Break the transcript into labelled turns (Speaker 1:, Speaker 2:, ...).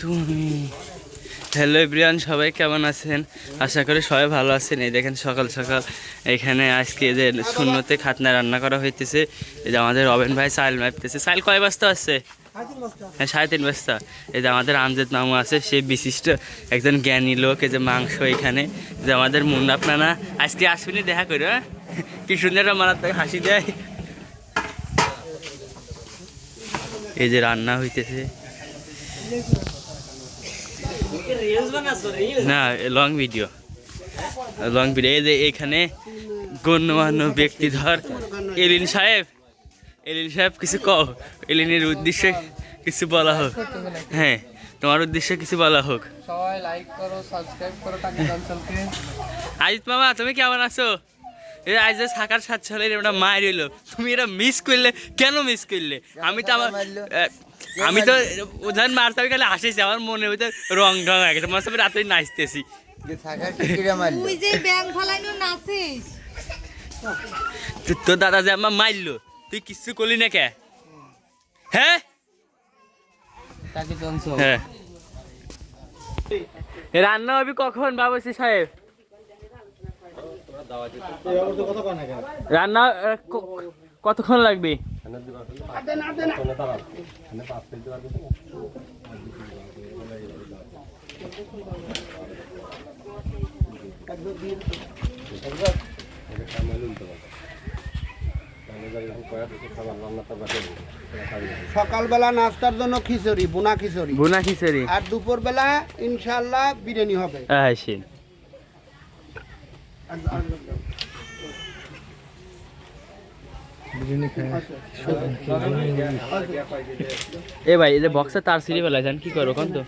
Speaker 1: তুমি। Hello everyone সবাই কেমন আছেন? আশা করি সবাই ভালো আছেন। এই দেখেন সকাল সকাল এখানে আজকে যে শূন্যতে খাতনা রান্না করা হইতেছে, এই যে আমাদের রবেন ভাই চাল মাপতেছে চাল কয় বস্তা আছে? হ্যাঁ সাড়ে তিন বস্তা। এই যে আমাদের আমজেদ মামু আছে, সে বিশিষ্ট একজন জ্ঞানী লোক, এই যে মাংস এখানে। যে আমাদের মুন্না আপনারা আজকে আসবেনি, দেখা করি হ্যাঁ? কি সুন্দর মারাত্মক হাসি দেয়। এই যে রান্না হইতেছে। না লং ভিডিও লং ভিডিও এই যে এখানে গণ্যমান্য ব্যক্তি ধর এলিন সাহেব। এলিন সাহেব কিছু কও। এলিনের উদ্দেশ্যে কিছু বলা হোক। হ্যাঁ তোমার উদ্দেশ্যে কিছু বলা হোক।
Speaker 2: সবাই লাইক করো সাবস্ক্রাইব করো
Speaker 1: আজিত মামা তুমি কেমন আছো? এই আজ যে সাকার সাত সালের এটা মায়ের হইল। তুমি এটা মিস করলে কেন মিস করলে? আমি তো আমার আমি তো ওধান মারতে আমি খালি হাসিছি আমার মনে হইতে রং ঢং এক তোমার সাথে রাতে নাচতেছি।
Speaker 3: তুই যে ব্যাংক ফালাইনো নাচিস।
Speaker 1: তো- তোর দাদা যে আমার মারলো তুই কিচ্ছু করলি না কে? হ্যাঁ? হ্যাঁ। রান্না হবে কখন বাবুসি সাহেব? রান্না কতক্ষণ লাগবে?
Speaker 4: সকালবেলা নাস্তার জন্য খিচুড়ি বোনা খিচুড়ি।
Speaker 1: বোনা খিচুড়ি।
Speaker 4: আর দুপুরবেলা ইনশাল্লাহ বিরিয়ানি হবে।
Speaker 1: আসেন এ ভাই এই যে বক্সে তার সিঁড়ি যান কি করো কোন তো?